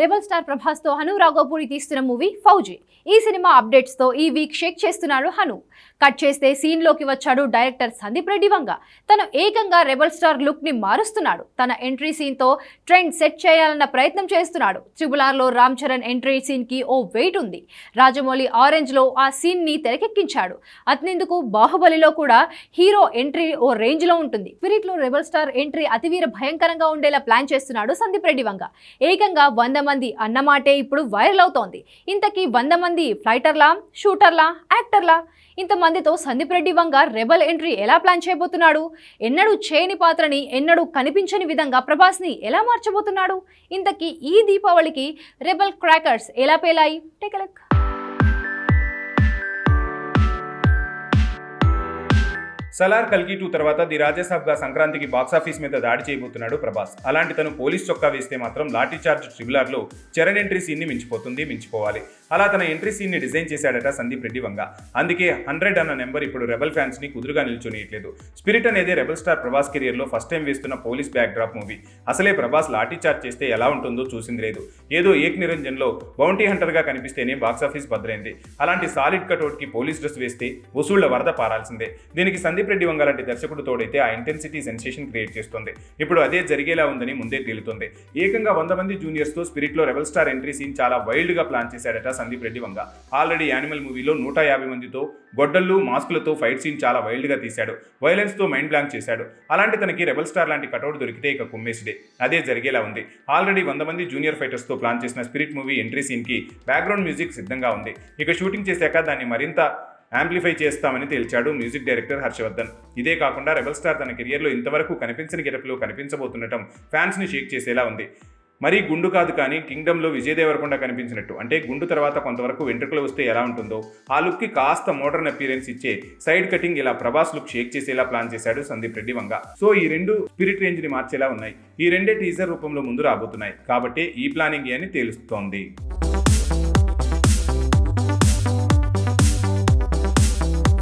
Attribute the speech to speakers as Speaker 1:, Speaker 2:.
Speaker 1: Rebel star ప్రభాస్తో హను రాఘోపూడి తీస్తున్న movie fauji. ఈ సినిమా అప్డేట్స్తో ఈ వీక్ షేక్ చేస్తున్నాడు హను. కట్ చేస్తే సీన్లోకి వచ్చాడు డైరెక్టర్ సందీప్ రెడ్డి వంగ. తను ఏకంగా రెబల్ స్టార్ లుక్ని మారుస్తున్నాడు. తన ఎంట్రీ సీన్తో ట్రెండ్ సెట్ చేయాలన్న ప్రయత్నం చేస్తున్నాడు. ట్రిబుల్లో రామ్ చరణ్ ఎంట్రీ సీన్కి ఓ వెయిట్ ఉంది. రాజమౌళి ఆరెంజ్లో ఆ సీన్ని తెరకెక్కించాడు. అతనిందుకు బాహుబలిలో కూడా హీరో ఎంట్రీ ఓ రేంజ్లో ఉంటుంది. స్పిరిట్లో రెబల్ స్టార్ ఎంట్రీ అతివీర భయంకరంగా ఉండేలా ప్లాన్ చేస్తున్నాడు సందీప్ రెడ్డి వంగ. ఏకంగా వంద మంది అన్నమాటే ఇప్పుడు వైరల్ అవుతోంది. ఇంతకీ వంద మంది ఫ్లైటర్లా షూటర్లా యాక్టర్లా ఇంతమందితో సందీప్ రెడ్డి వంగ రెబల్ ఎంట్రీ ఎలా ప్లాన్ చేయబోతున్నాడు? ఎన్నడూ చేయని పాత్రని ఎన్నడూ కనిపించని విధంగా ప్రభాస్ని ఎలా మార్చబోతున్నాడు? ఇంతకీ ఈ దీపావళికి రెబల్ క్రాకర్స్ ఎలా పేలాయి? టెకలక్
Speaker 2: సలార్ కల్కి టూ తర్వాత ది రాజాసాబ్గా సంక్రాంతికి బాక్సాఫీస్ మీద దాడి చేయబోతున్నాడు ప్రభాస్. అలాంటి తను పోలీస్ చొక్కా వేస్తే మాత్రం లాఠీ చార్జ్ ట్రిబులర్లో చరణ్ ఎంట్రీ సీన్ని మించిపోతుంది మించిపోవాలి. అలా తన ఎంట్రీ సీన్ని డిజైన్ చేశాడట సందీప్ రెడ్డి వంగ. అందుకే హండ్రెడ్ అన్న నెంబర్ ఇప్పుడు రెబల్ ఫ్యాన్స్ని కుదురుగా నిల్చొనియట్లేదు. స్పిరిట్ అనేది రెబల్ స్టార్ ప్రభాస్ కెరియర్లో ఫస్ట్ టైం వేస్తున్న పోలీస్ బ్యాక్ డ్రాప్ మూవీ. అసలే ప్రభాస్ లాఠీ చార్జ్ చేస్తే ఎలా ఉంటుందో చూసింది లేదు. ఏదో ఏక్ నిరంజన్లో బౌంటీ హంటర్గా కనిపిస్తేనే బాక్సాఫీస్ భద్రైంది అలాంటి సాలిడ్ కటౌట్కి పోలీస్ డ్రెస్ వేస్తే వసూళ్ళ వరద పారాల్సిందే. దీనికి సందీప్ రెడ్డి వంగ లాంటి దర్శకుడు తోడైతే ఆ ఇంటెన్సిటీ సెన్సేషన్ క్రియేట్ చేస్తుంది. ఇప్పుడు అదే జరిగేలా ఉందని ముందే తేలుతుంది. ఏకంగా వంద మంది జూనియర్స్తో స్పిరిట్లో రెబల్ స్టార్ ఎంట్రీ సీన్ చాలా వైల్డ్గా ప్లాన్ చేశాడట సందీప్ రెడ్డి వంగ. ఆల్రెడీ యానిమల్ మూవీలో నూట యాభై మందితో గొడ్డళ్ళు మాస్కులతో ఫైట్ సీన్ చాలా వైల్డ్గా తీశాడు. వైలెన్స్తో మైండ్ బ్లాంక్ చేశాడు. అలాంటి తనకి రెబల్ స్టార్ లాంటి కటౌట్ దొరికితే ఇక కుమ్మేసిడే అదే జరిగేలా ఉంది. ఆల్రెడీ వంద మంది జూనియర్ ఫైటర్స్తో ప్లాన్ చేసిన స్పిరిట్ మూవీ ఎంట్రీ సీన్కి బ్యాక్గ్రౌండ్ మ్యూజిక్ సిద్ధంగా ఉంది. ఇక షూటింగ్ చేశాక దాన్ని మరింత యాంప్లిఫై చేస్తామని తేల్చాడు మ్యూజిక్ డైరెక్టర్ హర్షవర్ధన్. ఇదే కాకుండా రెబల్ స్టార్ తన కెరియర్లో ఇంతవరకు కనిపించని గెటప్లో కనిపించబోతుండటం ఫ్యాన్స్ని షేక్ చేసేలా ఉంది. మరీ గుండు కాదు కానీ కింగ్డమ్లో విజయ్ దేవరకొండ కనిపించినట్టు. అంటే గుండు తర్వాత కొంతవరకు వెంట్రుకలు వస్తే ఎలా ఉంటుందో ఆ లుక్కి కాస్త మోడర్న్ అపీరెన్స్ ఇచ్చే సైడ్ కటింగ్ ఇలా ప్రభాస్ లుక్ షేక్ చేసేలా ప్లాన్ చేశాడు సందీప్ రెడ్డి వంగ. సో ఈ రెండు స్పిరిట్ రేంజ్ని మార్చేలా ఉన్నాయి. ఈ రెండే టీజర్ రూపంలో ముందు రాబోతున్నాయి. కాబట్టి ఈ ప్లానింగ్ అని తేలుస్తోంది.